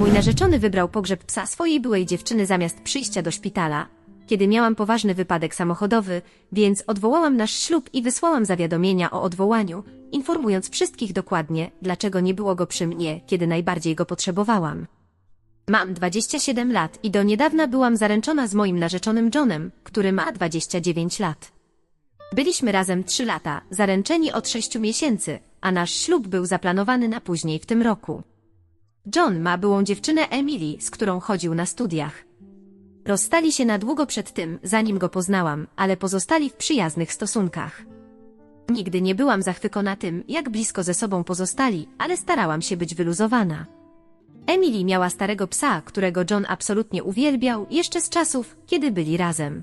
Mój narzeczony wybrał pogrzeb psa swojej byłej dziewczyny zamiast przyjścia do szpitala, kiedy miałam poważny wypadek samochodowy, więc odwołałam nasz ślub i wysłałam zawiadomienia o odwołaniu, informując wszystkich dokładnie, dlaczego nie było go przy mnie, kiedy najbardziej go potrzebowałam. Mam 27 lat i do niedawna byłam zaręczona z moim narzeczonym Johnem, który ma 29 lat. Byliśmy razem 3 lata, zaręczeni od 6 miesięcy, a nasz ślub był zaplanowany na później w tym roku. John ma byłą dziewczynę Emily, z którą chodził na studiach. Rozstali się na długo przed tym, zanim go poznałam, ale pozostali w przyjaznych stosunkach. Nigdy nie byłam zachwycona tym, jak blisko ze sobą pozostali, ale starałam się być wyluzowana. Emily miała starego psa, którego John absolutnie uwielbiał, jeszcze z czasów, kiedy byli razem.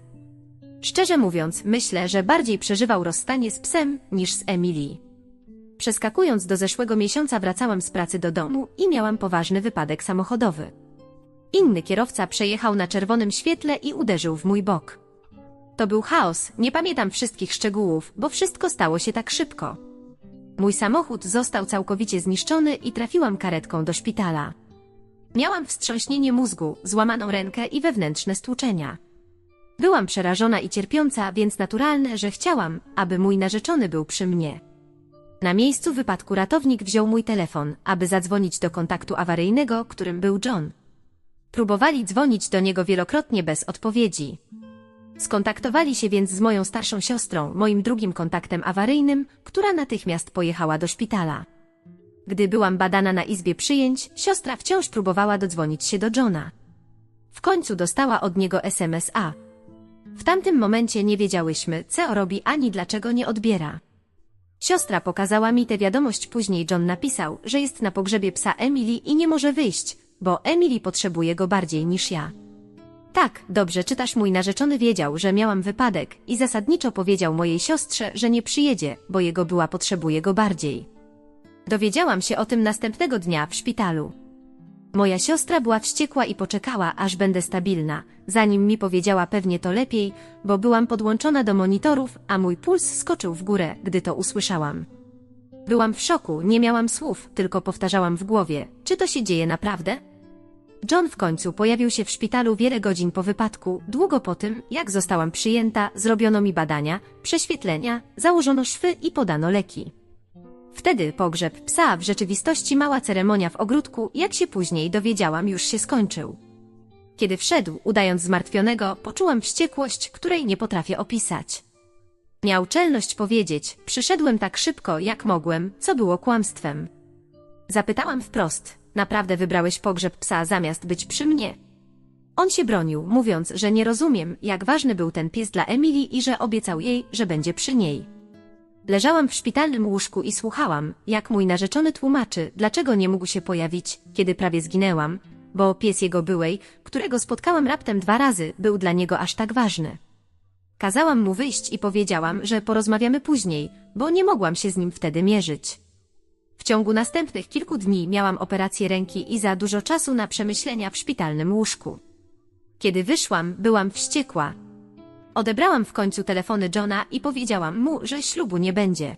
Szczerze mówiąc, myślę, że bardziej przeżywał rozstanie z psem niż z Emily. Przeskakując do zeszłego miesiąca wracałam z pracy do domu i miałam poważny wypadek samochodowy. Inny kierowca przejechał na czerwonym świetle i uderzył w mój bok. To był chaos, nie pamiętam wszystkich szczegółów, bo wszystko stało się tak szybko. Mój samochód został całkowicie zniszczony i trafiłam karetką do szpitala. Miałam wstrząśnienie mózgu, złamaną rękę i wewnętrzne stłuczenia. Byłam przerażona i cierpiąca, więc naturalne, że chciałam, aby mój narzeczony był przy mnie. Na miejscu wypadku ratownik wziął mój telefon, aby zadzwonić do kontaktu awaryjnego, którym był John. Próbowali dzwonić do niego wielokrotnie bez odpowiedzi. Skontaktowali się więc z moją starszą siostrą, moim drugim kontaktem awaryjnym, która natychmiast pojechała do szpitala. Gdy byłam badana na izbie przyjęć, siostra wciąż próbowała dodzwonić się do Johna. W końcu dostała od niego SMS-a. W tamtym momencie nie wiedziałyśmy, co robi ani dlaczego nie odbiera. Siostra pokazała mi tę wiadomość później John napisał, że jest na pogrzebie psa Emily i nie może wyjść, bo Emily potrzebuje go bardziej niż ja. Tak, dobrze czytasz mój narzeczony wiedział, że miałam wypadek i zasadniczo powiedział mojej siostrze, że nie przyjedzie, bo jego była potrzebuje go bardziej. Dowiedziałam się o tym następnego dnia w szpitalu. Moja siostra była wściekła i poczekała, aż będę stabilna, zanim mi powiedziała pewnie to lepiej, bo byłam podłączona do monitorów, a mój puls skoczył w górę, gdy to usłyszałam. Byłam w szoku, nie miałam słów, tylko powtarzałam w głowie, czy to się dzieje naprawdę? John w końcu pojawił się w szpitalu wiele godzin po wypadku, długo po tym, jak zostałam przyjęta, zrobiono mi badania, prześwietlenia, założono szwy i podano leki. Wtedy pogrzeb psa w rzeczywistości mała ceremonia w ogródku, jak się później dowiedziałam, już się skończył. Kiedy wszedł, udając zmartwionego, poczułam wściekłość, której nie potrafię opisać. Miał czelność powiedzieć, przyszedłem tak szybko, jak mogłem, co było kłamstwem. Zapytałam wprost, naprawdę wybrałeś pogrzeb psa zamiast być przy mnie? On się bronił, mówiąc, że nie rozumiem, jak ważny był ten pies dla Emily i że obiecał jej, że będzie przy niej. Leżałam w szpitalnym łóżku i słuchałam, jak mój narzeczony tłumaczy, dlaczego nie mógł się pojawić, kiedy prawie zginęłam, bo pies jego byłej, którego spotkałam raptem dwa razy, był dla niego aż tak ważny. Kazałam mu wyjść i powiedziałam, że porozmawiamy później, bo nie mogłam się z nim wtedy mierzyć. W ciągu następnych kilku dni miałam operację ręki i za dużo czasu na przemyślenia w szpitalnym łóżku. Kiedy wyszłam, byłam wściekła, Odebrałam w końcu telefony Johna i powiedziałam mu, że ślubu nie będzie.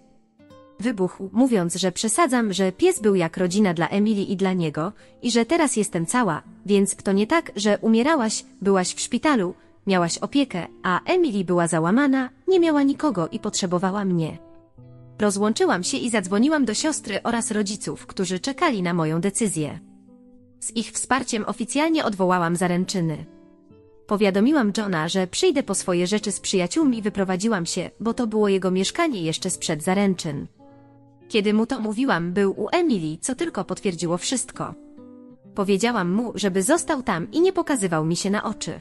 Wybuchł, mówiąc, że przesadzam, że pies był jak rodzina dla Emily i dla niego i że teraz jestem cała, więc to nie tak, że umierałaś, byłaś w szpitalu, miałaś opiekę, a Emily była załamana, nie miała nikogo i potrzebowała mnie. Rozłączyłam się i zadzwoniłam do siostry oraz rodziców, którzy czekali na moją decyzję. Z ich wsparciem oficjalnie odwołałam zaręczyny. Powiadomiłam Johna, że przyjdę po swoje rzeczy z przyjaciółmi i wyprowadziłam się, bo to było jego mieszkanie jeszcze sprzed zaręczyn. Kiedy mu to mówiłam, był u Emily, co tylko potwierdziło wszystko. Powiedziałam mu, żeby został tam i nie pokazywał mi się na oczy.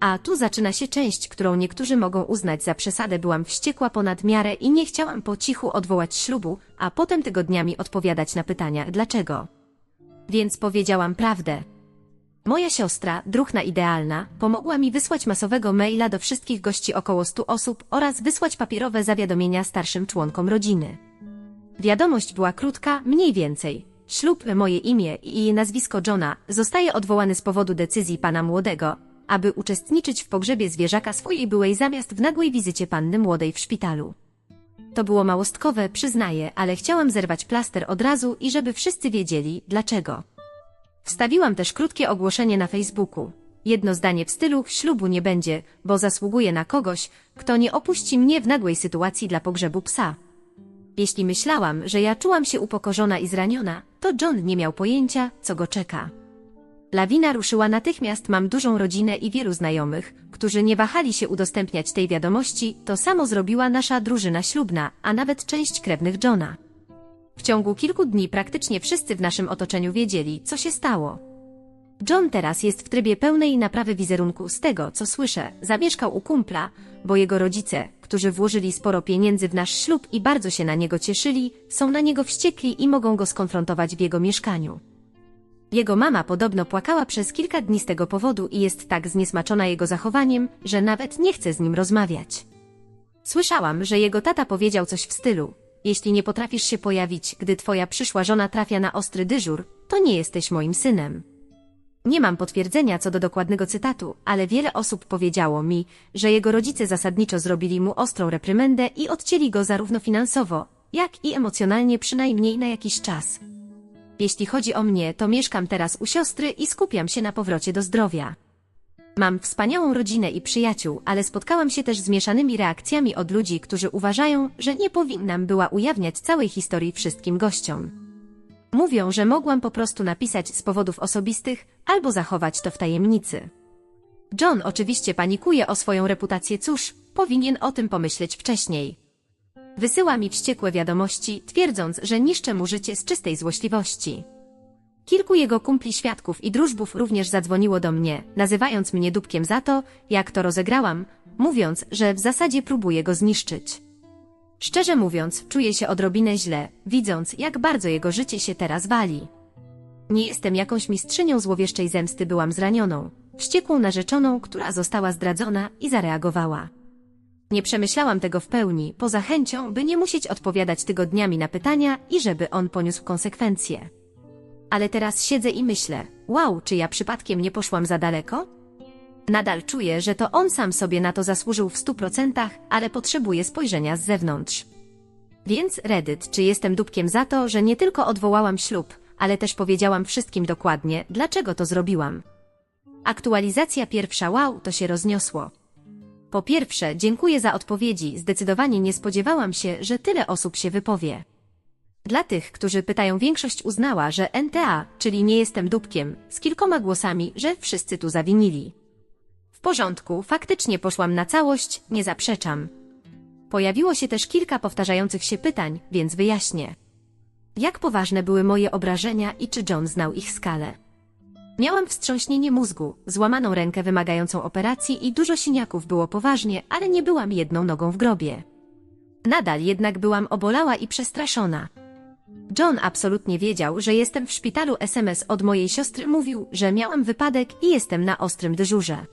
A tu zaczyna się część, którą niektórzy mogą uznać za przesadę. Byłam wściekła ponad miarę i nie chciałam po cichu odwołać ślubu, a potem tygodniami odpowiadać na pytania dlaczego. Więc powiedziałam prawdę. Moja siostra, druhna idealna, pomogła mi wysłać masowego maila do wszystkich gości około 100 osób oraz wysłać papierowe zawiadomienia starszym członkom rodziny. Wiadomość była krótka, mniej więcej. Ślub, moje imię i nazwisko Johna zostaje odwołany z powodu decyzji pana młodego, aby uczestniczyć w pogrzebie zwierzaka swojej byłej zamiast w nagłej wizycie panny młodej w szpitalu. To było małostkowe, przyznaję, ale chciałam zerwać plaster od razu i żeby wszyscy wiedzieli, dlaczego. Wstawiłam też krótkie ogłoszenie na Facebooku. Jedno zdanie w stylu ślubu nie będzie, bo zasługuję na kogoś, kto nie opuści mnie w nagłej sytuacji dla pogrzebu psa. Jeśli myślałam, że ja czułam się upokorzona i zraniona, to John nie miał pojęcia, co go czeka. Lawina ruszyła natychmiast, mam dużą rodzinę i wielu znajomych, którzy nie wahali się udostępniać tej wiadomości, to samo zrobiła nasza drużyna ślubna, a nawet część krewnych Johna. W ciągu kilku dni praktycznie wszyscy w naszym otoczeniu wiedzieli, co się stało. John teraz jest w trybie pełnej naprawy wizerunku z tego, co słyszę. Zamieszkał u kumpla, bo jego rodzice, którzy włożyli sporo pieniędzy w nasz ślub i bardzo się na niego cieszyli, są na niego wściekli i mogą go skonfrontować w jego mieszkaniu. Jego mama podobno płakała przez kilka dni z tego powodu i jest tak zniesmaczona jego zachowaniem, że nawet nie chce z nim rozmawiać. Słyszałam, że jego tata powiedział coś w stylu: Jeśli nie potrafisz się pojawić, gdy twoja przyszła żona trafia na ostry dyżur, to nie jesteś moim synem. Nie mam potwierdzenia co do dokładnego cytatu, ale wiele osób powiedziało mi, że jego rodzice zasadniczo zrobili mu ostrą reprymendę i odcięli go zarówno finansowo, jak i emocjonalnie przynajmniej na jakiś czas. Jeśli chodzi o mnie, to mieszkam teraz u siostry i skupiam się na powrocie do zdrowia. Mam wspaniałą rodzinę i przyjaciół, ale spotkałam się też z mieszanymi reakcjami od ludzi, którzy uważają, że nie powinnam była ujawniać całej historii wszystkim gościom. Mówią, że mogłam po prostu napisać z powodów osobistych albo zachować to w tajemnicy. John oczywiście panikuje o swoją reputację, cóż, powinien o tym pomyśleć wcześniej. Wysyła mi wściekłe wiadomości, twierdząc, że niszczę mu życie z czystej złośliwości. Kilku jego kumpli świadków i drużbów również zadzwoniło do mnie, nazywając mnie dupkiem za to, jak to rozegrałam, mówiąc, że w zasadzie próbuję go zniszczyć. Szczerze mówiąc, czuję się odrobinę źle, widząc, jak bardzo jego życie się teraz wali. Nie jestem jakąś mistrzynią złowieszczej zemsty, byłam zranioną, wściekłą narzeczoną, która została zdradzona i zareagowała. Nie przemyślałam tego w pełni, poza chęcią, by nie musieć odpowiadać tygodniami na pytania i żeby on poniósł konsekwencje. Ale teraz siedzę i myślę, wow, czy ja przypadkiem nie poszłam za daleko? Nadal czuję, że to on sam sobie na to zasłużył w stu procentach, ale potrzebuje spojrzenia z zewnątrz. Więc Reddit, czy jestem dupkiem za to, że nie tylko odwołałam ślub, ale też powiedziałam wszystkim dokładnie, dlaczego to zrobiłam. Aktualizacja pierwsza wow, to się rozniosło. Po pierwsze, dziękuję za odpowiedzi, zdecydowanie nie spodziewałam się, że tyle osób się wypowie. Dla tych, którzy pytają, większość uznała, że NTA, czyli nie jestem dupkiem, z kilkoma głosami, że wszyscy tu zawinili. W porządku, faktycznie poszłam na całość, nie zaprzeczam. Pojawiło się też kilka powtarzających się pytań, więc wyjaśnię. Jak poważne były moje obrażenia i czy John znał ich skalę? Miałam wstrząśnienie mózgu, złamaną rękę wymagającą operacji i dużo siniaków było poważnie, ale nie byłam jedną nogą w grobie. Nadal jednak byłam obolała i przestraszona. John absolutnie wiedział, że jestem w szpitalu. SMS od mojej siostry mówił, że miałam wypadek i jestem na ostrym dyżurze.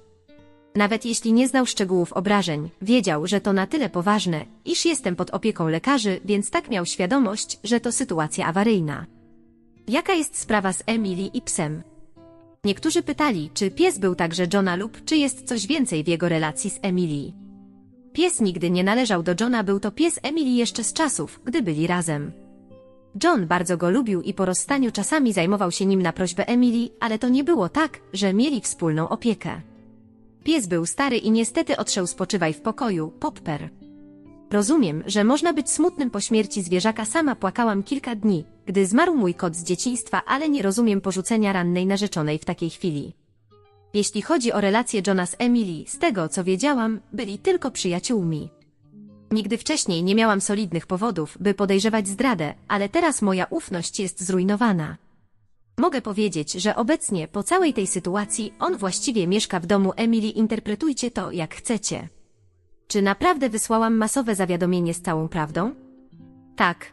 Nawet jeśli nie znał szczegółów obrażeń, wiedział, że to na tyle poważne, iż jestem pod opieką lekarzy, więc tak miał świadomość, że to sytuacja awaryjna. Jaka jest sprawa z Emily i psem? Niektórzy pytali, czy pies był także Johna lub czy jest coś więcej w jego relacji z Emily. Pies nigdy nie należał do Johna, był to pies Emily jeszcze z czasów, gdy byli razem. John bardzo go lubił i po rozstaniu czasami zajmował się nim na prośbę Emily, ale to nie było tak, że mieli wspólną opiekę. Pies był stary i niestety odszedł spoczywaj w pokoju, Popper. Rozumiem, że można być smutnym po śmierci zwierzaka. Sama płakałam kilka dni, gdy zmarł mój kot z dzieciństwa, ale nie rozumiem porzucenia rannej narzeczonej w takiej chwili. Jeśli chodzi o relację Johna z Emily, z tego co wiedziałam, byli tylko przyjaciółmi. Nigdy wcześniej nie miałam solidnych powodów, by podejrzewać zdradę, ale teraz moja ufność jest zrujnowana. Mogę powiedzieć, że obecnie, po całej tej sytuacji, on właściwie mieszka w domu Emily. Interpretujcie to, jak chcecie. Czy naprawdę wysłałam masowe zawiadomienie z całą prawdą? Tak.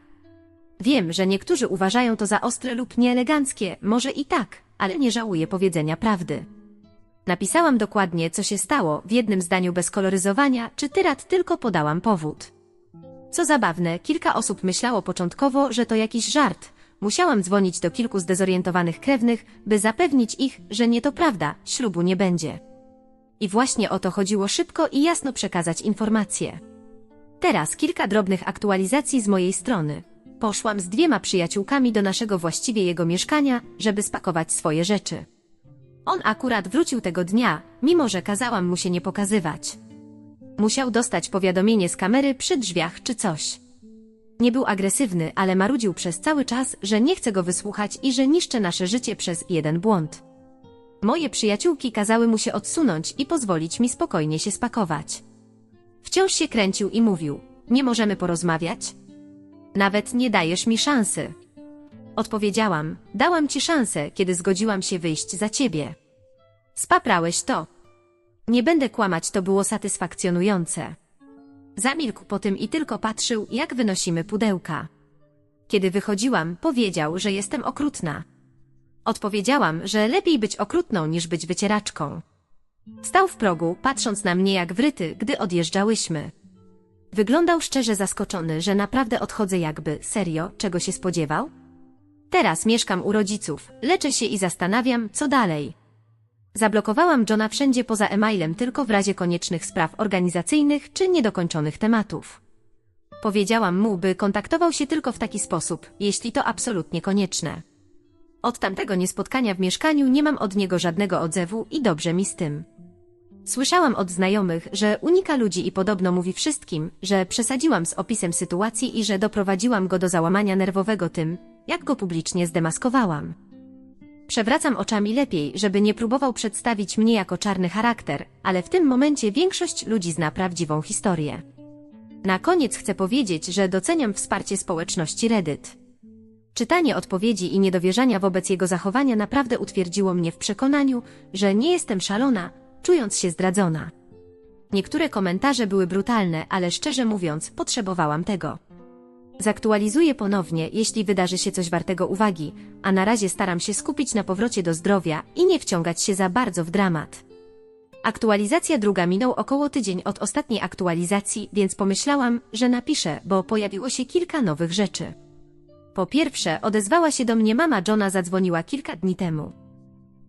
Wiem, że niektórzy uważają to za ostre lub nieeleganckie, może i tak, ale nie żałuję powiedzenia prawdy. Napisałam dokładnie, co się stało, w jednym zdaniu bez koloryzowania, czy tyrat tylko podałam powód. Co zabawne, kilka osób myślało początkowo, że to jakiś żart. Musiałam dzwonić do kilku zdezorientowanych krewnych, by zapewnić ich, że nie to prawda, ślubu nie będzie. I właśnie o to chodziło szybko i jasno przekazać informacje. Teraz kilka drobnych aktualizacji z mojej strony. poszłam z dwiema przyjaciółkami do naszego właściwie jego mieszkania, żeby spakować swoje rzeczy. On akurat wrócił tego dnia, mimo że kazałam mu się nie pokazywać. Musiał dostać powiadomienie z kamery przy drzwiach czy coś. Nie był agresywny, ale marudził przez cały czas, że nie chce go wysłuchać i że niszczy nasze życie przez jeden błąd. Moje przyjaciółki kazały mu się odsunąć i pozwolić mi spokojnie się spakować. Wciąż się kręcił i mówił: Nie możemy porozmawiać? Nawet nie dajesz mi szansy. Odpowiedziałam: Dałam ci szansę, kiedy zgodziłam się wyjść za ciebie. Spaprałeś to. Nie będę kłamać, to było satysfakcjonujące. Zamilkł po tym i tylko patrzył, jak wynosimy pudełka. Kiedy wychodziłam, powiedział, że jestem okrutna. Odpowiedziałam, że lepiej być okrutną niż być wycieraczką. Stał w progu, patrząc na mnie jak wryty, gdy odjeżdżałyśmy. Wyglądał szczerze zaskoczony, że naprawdę odchodzę jakby, serio, czego się spodziewał? Teraz mieszkam u rodziców, leczę się i zastanawiam, co dalej. Zablokowałam Johna wszędzie poza e-mailem tylko w razie koniecznych spraw organizacyjnych czy niedokończonych tematów. Powiedziałam mu, by kontaktował się tylko w taki sposób, jeśli to absolutnie konieczne. Od tamtego niespotkania w mieszkaniu nie mam od niego żadnego odzewu i dobrze mi z tym. Słyszałam od znajomych, że unika ludzi i podobno mówi wszystkim, że przesadziłam z opisem sytuacji i że doprowadziłam go do załamania nerwowego tym, jak go publicznie zdemaskowałam. Przewracam oczami lepiej, żeby nie próbował przedstawić mnie jako czarny charakter, ale w tym momencie większość ludzi zna prawdziwą historię. Na koniec chcę powiedzieć, że doceniam wsparcie społeczności Reddit. Czytanie odpowiedzi i niedowierzania wobec jego zachowania naprawdę utwierdziło mnie w przekonaniu, że nie jestem szalona, czując się zdradzona. Niektóre komentarze były brutalne, ale szczerze mówiąc, potrzebowałam tego. Zaktualizuję ponownie, jeśli wydarzy się coś wartego uwagi, a na razie staram się skupić na powrocie do zdrowia i nie wciągać się za bardzo w dramat. Aktualizacja druga minął około tydzień od ostatniej aktualizacji, więc pomyślałam, że napiszę, bo pojawiło się kilka nowych rzeczy. Po pierwsze, odezwała się do mnie mama Johna, zadzwoniła kilka dni temu.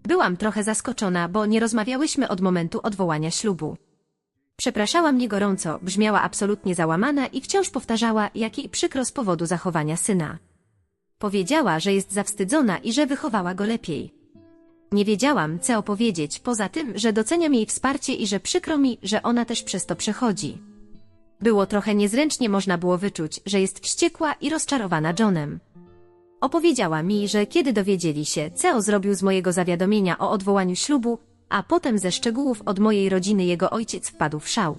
Byłam trochę zaskoczona, bo nie rozmawiałyśmy od momentu odwołania ślubu. Przepraszała mnie gorąco, brzmiała absolutnie załamana i wciąż powtarzała, jak jej przykro z powodu zachowania syna. Powiedziała, że jest zawstydzona i że wychowała go lepiej. Nie wiedziałam, co opowiedzieć, poza tym, że doceniam jej wsparcie i że przykro mi, że ona też przez to przechodzi. Było trochę niezręcznie, można było wyczuć, że jest wściekła i rozczarowana Johnem. Opowiedziała mi, że kiedy dowiedzieli się, co zrobił z mojego zawiadomienia o odwołaniu ślubu, a potem ze szczegółów od mojej rodziny jego ojciec wpadł w szał.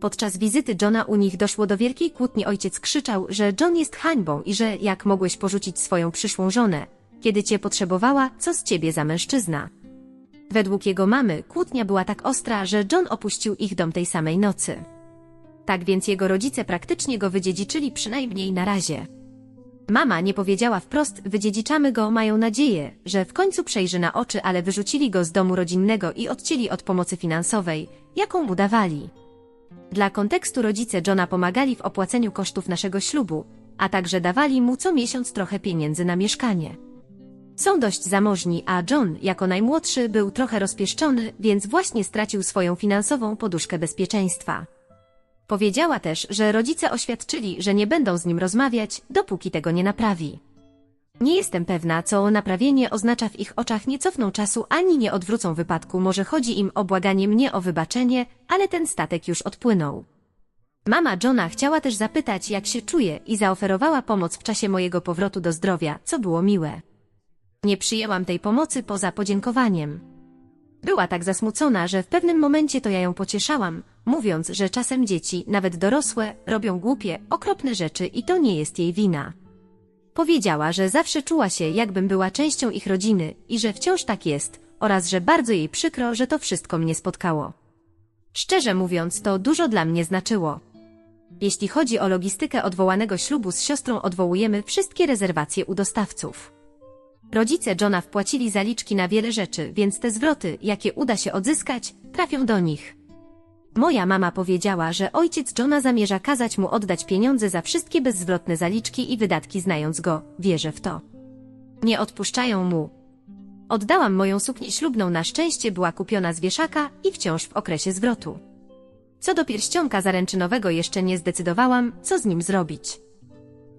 Podczas wizyty Johna u nich doszło do wielkiej kłótni. Ojciec krzyczał, że John jest hańbą i że jak mogłeś porzucić swoją przyszłą żonę, kiedy cię potrzebowała, co z ciebie za mężczyzna. Według jego mamy kłótnia była tak ostra, że John opuścił ich dom tej samej nocy. Tak więc jego rodzice praktycznie go wydziedziczyli przynajmniej na razie. Mama nie powiedziała wprost, wydziedziczamy go, mają nadzieję, że w końcu przejrzy na oczy, ale wyrzucili go z domu rodzinnego i odcięli od pomocy finansowej, jaką mu dawali. Dla kontekstu rodzice Johna pomagali w opłaceniu kosztów naszego ślubu, a także dawali mu co miesiąc trochę pieniędzy na mieszkanie. Są dość zamożni, a John, jako najmłodszy, był trochę rozpieszczony, więc właśnie stracił swoją finansową poduszkę bezpieczeństwa. Powiedziała też, że rodzice oświadczyli, że nie będą z nim rozmawiać, dopóki tego nie naprawi. Nie jestem pewna, co naprawienie oznacza w ich oczach nie cofną czasu ani nie odwrócą wypadku, może chodzi im o błaganie mnie o wybaczenie, ale ten statek już odpłynął. Mama Johna chciała też zapytać, jak się czuje i zaoferowała pomoc w czasie mojego powrotu do zdrowia, co było miłe. Nie przyjęłam tej pomocy poza podziękowaniem. Była tak zasmucona, że w pewnym momencie to ja ją pocieszałam, mówiąc, że czasem dzieci, nawet dorosłe, robią głupie, okropne rzeczy i to nie jest jej wina. Powiedziała, że zawsze czuła się, jakbym była częścią ich rodziny i że wciąż tak jest, oraz że bardzo jej przykro, że to wszystko mnie spotkało. Szczerze mówiąc, to dużo dla mnie znaczyło. Jeśli chodzi o logistykę odwołanego ślubu z siostrą, odwołujemy wszystkie rezerwacje u dostawców. Rodzice Johna wpłacili zaliczki na wiele rzeczy, więc te zwroty, jakie uda się odzyskać, trafią do nich. Moja mama powiedziała, że ojciec Johna zamierza kazać mu oddać pieniądze za wszystkie bezzwrotne zaliczki i wydatki znając go, wierzę w to. Nie odpuszczają mu. Oddałam moją suknię ślubną na szczęście była kupiona z wieszaka i wciąż w okresie zwrotu. Co do pierścionka zaręczynowego jeszcze nie zdecydowałam, co z nim zrobić.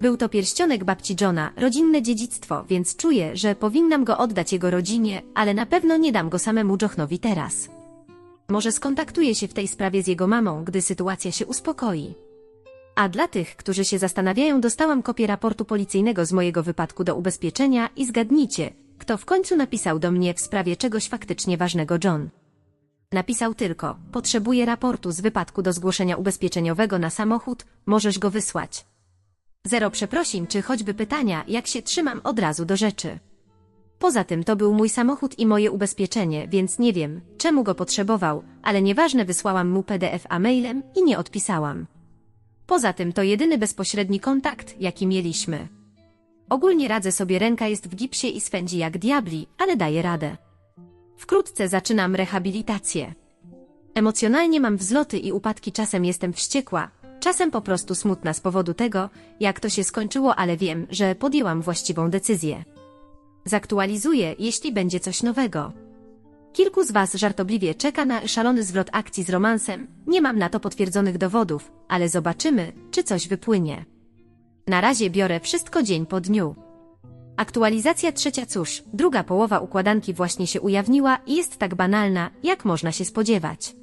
Był to pierścionek babci Johna, rodzinne dziedzictwo, więc czuję, że powinnam go oddać jego rodzinie, ale na pewno nie dam go samemu Johnowi teraz. Może skontaktuję się w tej sprawie z jego mamą, gdy sytuacja się uspokoi. A dla tych, którzy się zastanawiają, dostałam kopię raportu policyjnego z mojego wypadku do ubezpieczenia i zgadnijcie, kto w końcu napisał do mnie w sprawie czegoś faktycznie ważnego John. Napisał tylko, potrzebuję raportu z wypadku do zgłoszenia ubezpieczeniowego na samochód, możesz go wysłać. Zero przeprosin czy choćby pytania, jak się trzymam od razu do rzeczy. Poza tym to był mój samochód i moje ubezpieczenie, więc nie wiem, czemu go potrzebował, ale nieważne wysłałam mu PDF a mailem i nie odpisałam. Poza tym to jedyny bezpośredni kontakt, jaki mieliśmy. Ogólnie radzę sobie, ręka jest w gipsie i swędzi jak diabli, ale daję radę. Wkrótce zaczynam rehabilitację. Emocjonalnie mam wzloty i upadki, czasem jestem wściekła, czasem po prostu smutna z powodu tego, jak to się skończyło, ale wiem, że podjęłam właściwą decyzję. Zaktualizuję, jeśli będzie coś nowego. Kilku z Was żartobliwie czeka na szalony zwrot akcji z romansem. Nie mam na to potwierdzonych dowodów, ale zobaczymy, czy coś wypłynie. Na razie biorę wszystko dzień po dniu. Aktualizacja trzecia cóż, druga połowa układanki właśnie się ujawniła i jest tak banalna, jak można się spodziewać.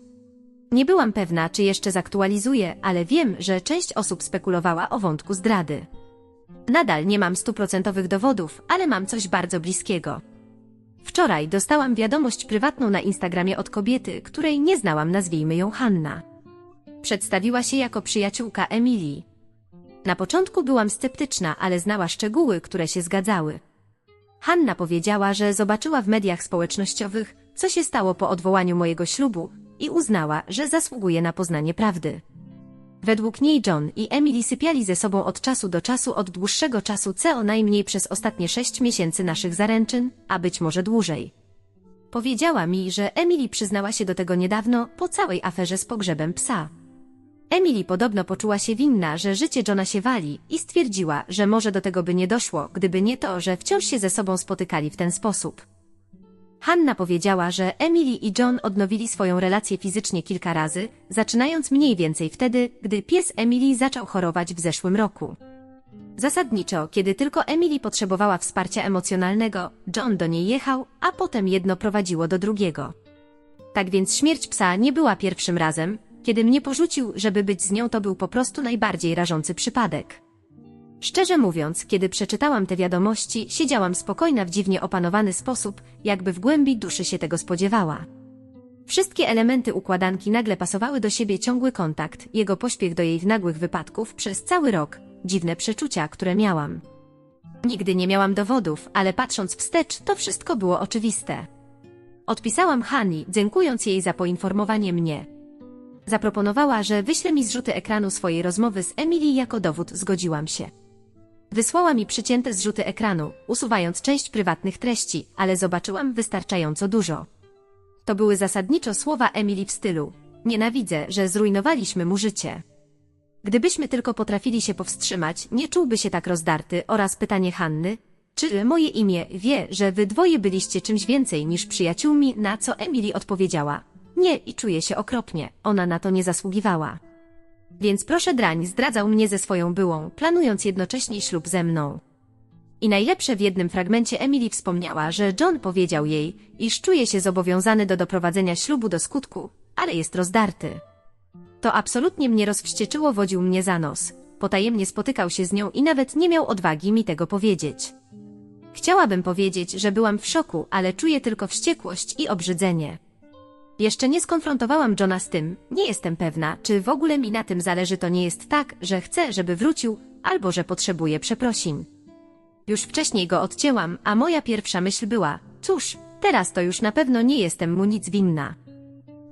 Nie byłam pewna, czy jeszcze zaktualizuję, ale wiem, że część osób spekulowała o wątku zdrady. Nadal nie mam stuprocentowych dowodów, ale mam coś bardzo bliskiego. Wczoraj dostałam wiadomość prywatną na Instagramie od kobiety, której nie znałam, nazwijmy ją Hanna. Przedstawiła się jako przyjaciółka Emilii. Na początku byłam sceptyczna, ale znała szczegóły, które się zgadzały. Hanna powiedziała, że zobaczyła w mediach społecznościowych, co się stało po odwołaniu mojego ślubu i uznała, że zasługuje na poznanie prawdy. Według niej John i Emily sypiali ze sobą od czasu do czasu od dłuższego czasu co najmniej przez ostatnie sześć miesięcy naszych zaręczyn, a być może dłużej. Powiedziała mi, że Emily przyznała się do tego niedawno po całej aferze z pogrzebem psa. Emily podobno poczuła się winna, że życie Johna się wali i stwierdziła, że może do tego by nie doszło, gdyby nie to, że wciąż się ze sobą spotykali w ten sposób. Hanna powiedziała, że Emily i John odnowili swoją relację fizycznie kilka razy, zaczynając mniej więcej wtedy, gdy pies Emily zaczął chorować w zeszłym roku. Zasadniczo, kiedy tylko Emily potrzebowała wsparcia emocjonalnego, John do niej jechał, a potem jedno prowadziło do drugiego. Tak więc śmierć psa nie była pierwszym razem, kiedy mnie porzucił, żeby być z nią to był po prostu najbardziej rażący przypadek. Szczerze mówiąc, kiedy przeczytałam te wiadomości, siedziałam spokojna w dziwnie opanowany sposób, jakby w głębi duszy się tego spodziewała. Wszystkie elementy układanki nagle pasowały do siebie ciągły kontakt, jego pośpiech do jej nagłych wypadków przez cały rok, dziwne przeczucia, które miałam. Nigdy nie miałam dowodów, ale patrząc wstecz, to wszystko było oczywiste. Odpisałam Hani, dziękując jej za poinformowanie mnie. Zaproponowała, że wyśle mi zrzuty ekranu swojej rozmowy z Emily jako dowód, zgodziłam się. Wysłała mi przycięte zrzuty ekranu, usuwając część prywatnych treści, ale zobaczyłam wystarczająco dużo. To były zasadniczo słowa Emily w stylu Nienawidzę, że zrujnowaliśmy mu życie. Gdybyśmy tylko potrafili się powstrzymać, nie czułby się tak rozdarty oraz pytanie Hanny, czy moje imię wie, że wy dwoje byliście czymś więcej niż przyjaciółmi, na co Emily odpowiedziała. Nie i czuję się okropnie, ona na to nie zasługiwała. Więc proszę drań zdradzał mnie ze swoją byłą, planując jednocześnie ślub ze mną. I najlepsze w jednym fragmencie Emily wspomniała, że John powiedział jej, iż czuje się zobowiązany do doprowadzenia ślubu do skutku, ale jest rozdarty. To absolutnie mnie rozwścieczyło, wodził mnie za nos. Potajemnie spotykał się z nią i nawet nie miał odwagi mi tego powiedzieć. Chciałabym powiedzieć, że byłam w szoku, ale czuję tylko wściekłość i obrzydzenie. Jeszcze nie skonfrontowałam Johna z tym, nie jestem pewna, czy w ogóle mi na tym zależy to nie jest tak, że chcę, żeby wrócił, albo że potrzebuję przeprosin. Już wcześniej go odcięłam, a moja pierwsza myśl była, cóż, teraz to już na pewno nie jestem mu nic winna.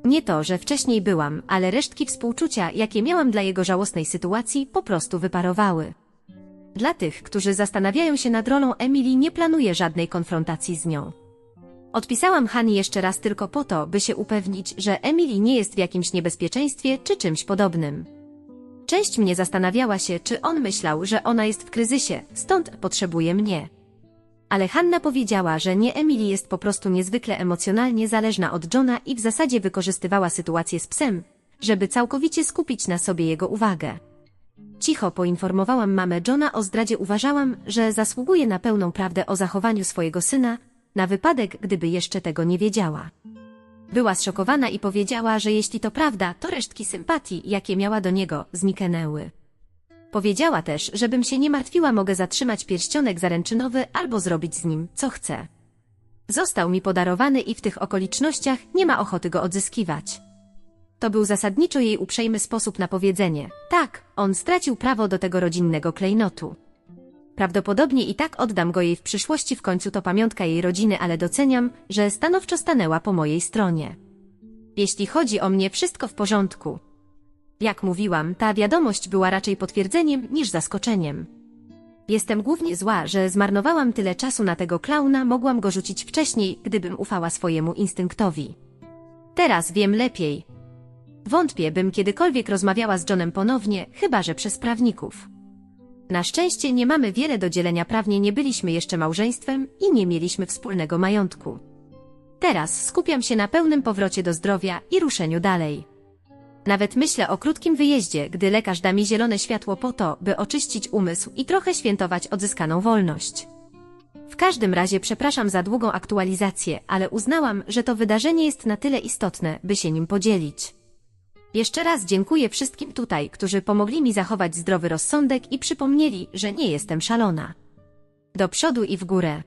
Nie to, że wcześniej byłam, ale resztki współczucia, jakie miałam dla jego żałosnej sytuacji, po prostu wyparowały. Dla tych, którzy zastanawiają się nad rolą Emily, nie planuję żadnej konfrontacji z nią. Odpisałam Hani jeszcze raz tylko po to, by się upewnić, że Emily nie jest w jakimś niebezpieczeństwie czy czymś podobnym. Część mnie zastanawiała się, czy on myślał, że ona jest w kryzysie, stąd potrzebuje mnie. Ale Hanna powiedziała, że nie Emily jest po prostu niezwykle emocjonalnie zależna od Johna i w zasadzie wykorzystywała sytuację z psem, żeby całkowicie skupić na sobie jego uwagę. Cicho poinformowałam mamę Johna o zdradzie uważałam, że zasługuje na pełną prawdę o zachowaniu swojego syna, na wypadek gdyby jeszcze tego nie wiedziała. Była zszokowana i powiedziała, że jeśli to prawda, to resztki sympatii, jakie miała do niego, zniknęły. Powiedziała też, żebym się nie martwiła, mogę zatrzymać pierścionek zaręczynowy albo zrobić z nim, co chcę. Został mi podarowany i w tych okolicznościach nie ma ochoty go odzyskiwać. To był zasadniczo jej uprzejmy sposób na powiedzenie. Tak, on stracił prawo do tego rodzinnego klejnotu. Prawdopodobnie i tak oddam go jej w przyszłości, w końcu to pamiątka jej rodziny, ale doceniam, że stanowczo stanęła po mojej stronie. Jeśli chodzi o mnie, wszystko w porządku. Jak mówiłam, ta wiadomość była raczej potwierdzeniem niż zaskoczeniem. Jestem głównie zła, że zmarnowałam tyle czasu na tego klauna, mogłam go rzucić wcześniej, gdybym ufała swojemu instynktowi. Teraz wiem lepiej. Wątpię, bym kiedykolwiek rozmawiała z Johnem ponownie, chyba że przez prawników. Na szczęście nie mamy wiele do dzielenia prawnie, nie byliśmy jeszcze małżeństwem i nie mieliśmy wspólnego majątku. Teraz skupiam się na pełnym powrocie do zdrowia i ruszeniu dalej. Nawet myślę o krótkim wyjeździe, gdy lekarz da mi zielone światło po to, by oczyścić umysł i trochę świętować odzyskaną wolność. W każdym razie przepraszam za długą aktualizację, ale uznałam, że to wydarzenie jest na tyle istotne, by się nim podzielić. Jeszcze raz dziękuję wszystkim tutaj, którzy pomogli mi zachować zdrowy rozsądek i przypomnieli, że nie jestem szalona. Do przodu i w górę.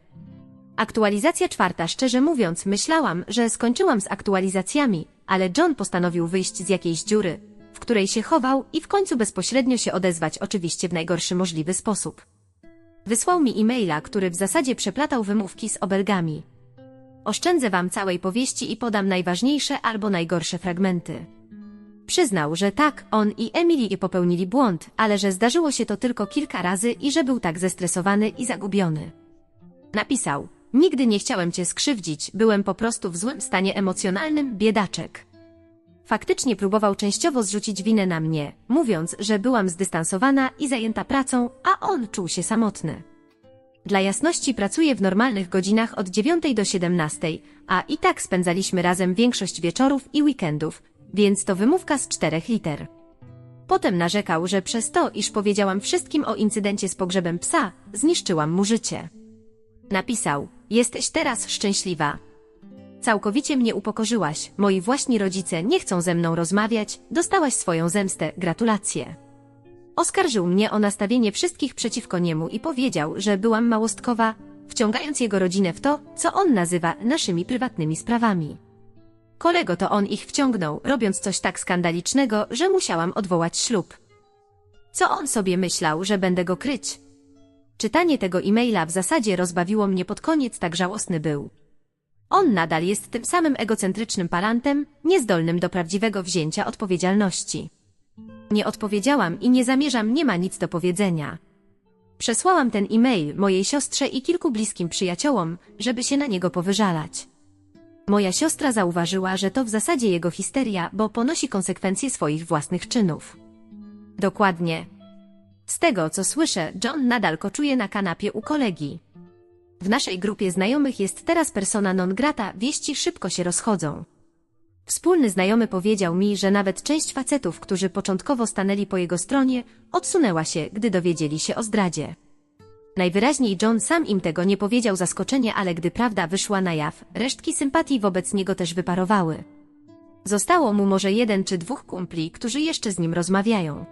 Aktualizacja czwarta. Szczerze mówiąc, myślałam, że skończyłam z aktualizacjami, ale John postanowił wyjść z jakiejś dziury, w której się chował i w końcu bezpośrednio się odezwać oczywiście w najgorszy możliwy sposób. Wysłał mi e-maila, który w zasadzie przeplatał wymówki z obelgami. Oszczędzę wam całej powieści i podam najważniejsze albo najgorsze fragmenty. Przyznał, że tak, on i Emily popełnili błąd, ale że zdarzyło się to tylko kilka razy i że był tak zestresowany i zagubiony. Napisał: Nigdy nie chciałem cię skrzywdzić, byłem po prostu w złym stanie emocjonalnym, biedaczek. Faktycznie próbował częściowo zrzucić winę na mnie, mówiąc, że byłam zdystansowana i zajęta pracą, a on czuł się samotny. Dla jasności pracuję w normalnych godzinach od 9 do 17, a i tak spędzaliśmy razem większość wieczorów i weekendów, więc to wymówka z czterech liter. Potem narzekał, że przez to, iż powiedziałam wszystkim o incydencie z pogrzebem psa, zniszczyłam mu życie. Napisał, jesteś teraz szczęśliwa. Całkowicie mnie upokorzyłaś, moi właśnie rodzice nie chcą ze mną rozmawiać, dostałaś swoją zemstę, gratulacje. Oskarżył mnie o nastawienie wszystkich przeciwko niemu i powiedział, że byłam małostkowa, wciągając jego rodzinę w to, co on nazywa naszymi prywatnymi sprawami. Kolego to on ich wciągnął, robiąc coś tak skandalicznego, że musiałam odwołać ślub. Co on sobie myślał, że będę go kryć? Czytanie tego e-maila w zasadzie rozbawiło mnie pod koniec, tak żałosny był. On nadal jest tym samym egocentrycznym palantem, niezdolnym do prawdziwego wzięcia odpowiedzialności. Nie odpowiedziałam i nie zamierzam, nie ma nic do powiedzenia. Przesłałam ten e-mail mojej siostrze i kilku bliskim przyjaciołom, żeby się na niego powyżalać. Moja siostra zauważyła, że to w zasadzie jego histeria, bo ponosi konsekwencje swoich własnych czynów. Dokładnie. Z tego, co słyszę, John nadal koczuje na kanapie u kolegi. W naszej grupie znajomych jest teraz persona non grata, wieści szybko się rozchodzą. Wspólny znajomy powiedział mi, że nawet część facetów, którzy początkowo stanęli po jego stronie, odsunęła się, gdy dowiedzieli się o zdradzie. Najwyraźniej John sam im tego nie powiedział zaskoczenie, ale gdy prawda wyszła na jaw, resztki sympatii wobec niego też wyparowały. Zostało mu może jeden czy dwóch kumpli, którzy jeszcze z nim rozmawiają.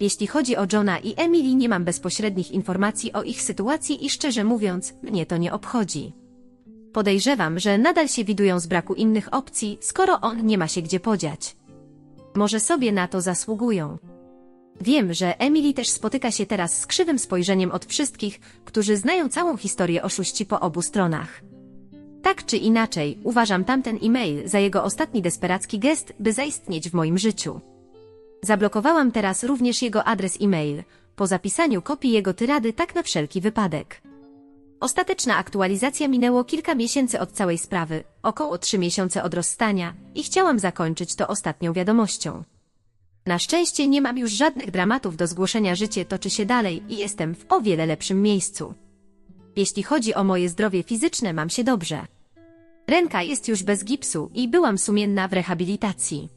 Jeśli chodzi o Johna i Emily, nie mam bezpośrednich informacji o ich sytuacji i szczerze mówiąc, mnie to nie obchodzi. Podejrzewam, że nadal się widują z braku innych opcji, skoro on nie ma się gdzie podziać. Może sobie na to zasługują. Wiem, że Emily też spotyka się teraz z krzywym spojrzeniem od wszystkich, którzy znają całą historię oszuści po obu stronach. Tak czy inaczej, uważam tamten e-mail za jego ostatni desperacki gest, by zaistnieć w moim życiu. Zablokowałam teraz również jego adres e-mail, po zapisaniu kopii jego tyrady tak na wszelki wypadek. Ostateczna aktualizacja minęło kilka miesięcy od całej sprawy, około trzy miesiące od rozstania i chciałam zakończyć to ostatnią wiadomością. Na szczęście nie mam już żadnych dramatów do zgłoszenia, życie toczy się dalej i jestem w o wiele lepszym miejscu. Jeśli chodzi o moje zdrowie fizyczne, mam się dobrze. Ręka jest już bez gipsu i byłam sumienna w rehabilitacji.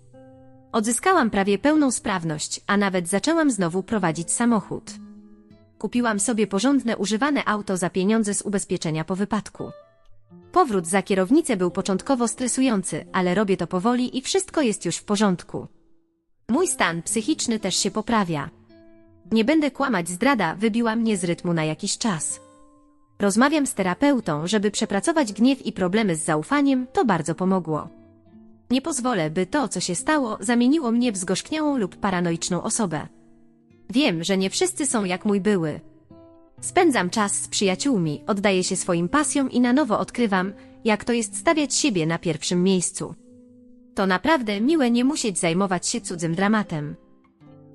Odzyskałam prawie pełną sprawność, a nawet zaczęłam znowu prowadzić samochód. Kupiłam sobie porządne używane auto za pieniądze z ubezpieczenia po wypadku. Powrót za kierownicę był początkowo stresujący, ale robię to powoli i wszystko jest już w porządku. Mój stan psychiczny też się poprawia. Nie będę kłamać, zdrada wybiła mnie z rytmu na jakiś czas. Rozmawiam z terapeutą, żeby przepracować gniew i problemy z zaufaniem, to bardzo pomogło. Nie pozwolę, by to, co się stało, zamieniło mnie w zgorzkniałą lub paranoiczną osobę. Wiem, że nie wszyscy są jak mój były. Spędzam czas z przyjaciółmi, oddaję się swoim pasjom i na nowo odkrywam, jak to jest stawiać siebie na pierwszym miejscu. To naprawdę miłe nie musieć zajmować się cudzym dramatem.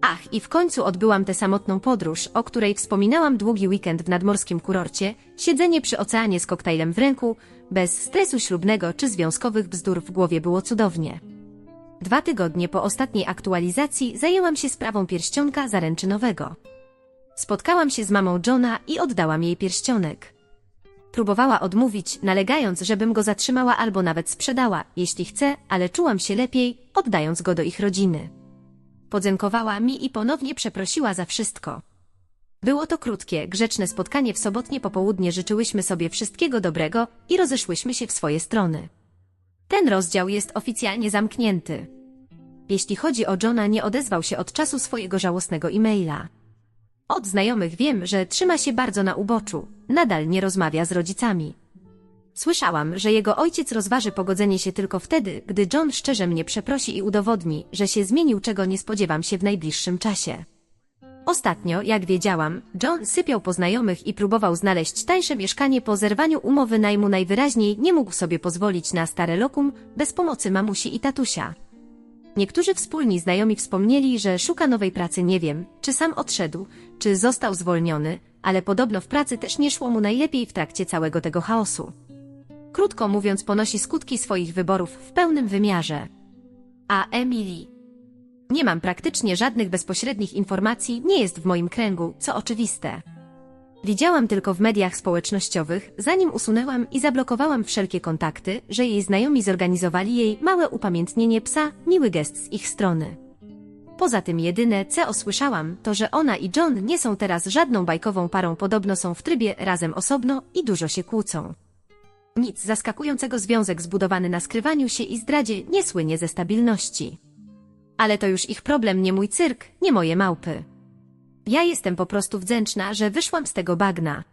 Ach, i w końcu odbyłam tę samotną podróż, o której wspominałam długi weekend w nadmorskim kurorcie, siedzenie przy oceanie z koktajlem w ręku, bez stresu ślubnego czy związkowych bzdur w głowie było cudownie. Dwa tygodnie po ostatniej aktualizacji zajęłam się sprawą pierścionka zaręczynowego. Spotkałam się z mamą Johna i oddałam jej pierścionek. Próbowała odmówić, nalegając, żebym go zatrzymała albo nawet sprzedała, jeśli chce, ale czułam się lepiej, oddając go do ich rodziny. Podziękowała mi i ponownie przeprosiła za wszystko. Było to krótkie, grzeczne spotkanie w sobotnie popołudnie życzyłyśmy sobie wszystkiego dobrego i rozeszłyśmy się w swoje strony. Ten rozdział jest oficjalnie zamknięty. Jeśli chodzi o Johna, nie odezwał się od czasu swojego żałosnego e-maila. Od znajomych wiem, że trzyma się bardzo na uboczu, nadal nie rozmawia z rodzicami. Słyszałam, że jego ojciec rozważy pogodzenie się tylko wtedy, gdy John szczerze mnie przeprosi i udowodni, że się zmienił, czego nie spodziewam się w najbliższym czasie. Ostatnio, jak wiedziałam, John sypiał po znajomych i próbował znaleźć tańsze mieszkanie po zerwaniu umowy najmu najwyraźniej nie mógł sobie pozwolić na stare lokum bez pomocy mamusi i tatusia. Niektórzy wspólni znajomi wspomnieli, że szuka nowej pracy nie wiem, czy sam odszedł, czy został zwolniony, ale podobno w pracy też nie szło mu najlepiej w trakcie całego tego chaosu. Krótko mówiąc, ponosi skutki swoich wyborów w pełnym wymiarze. A Emily? Nie mam praktycznie żadnych bezpośrednich informacji, nie jest w moim kręgu, co oczywiste. Widziałam tylko w mediach społecznościowych, zanim usunęłam i zablokowałam wszelkie kontakty, że jej znajomi zorganizowali jej małe upamiętnienie psa, miły gest z ich strony. Poza tym jedyne, co usłyszałam, to że ona i John nie są teraz żadną bajkową parą, podobno są w trybie razem osobno i dużo się kłócą. Nic zaskakującego związek zbudowany na skrywaniu się i zdradzie nie słynie ze stabilności. Ale to już ich problem, nie mój cyrk, nie moje małpy. Ja jestem po prostu wdzięczna, że wyszłam z tego bagna.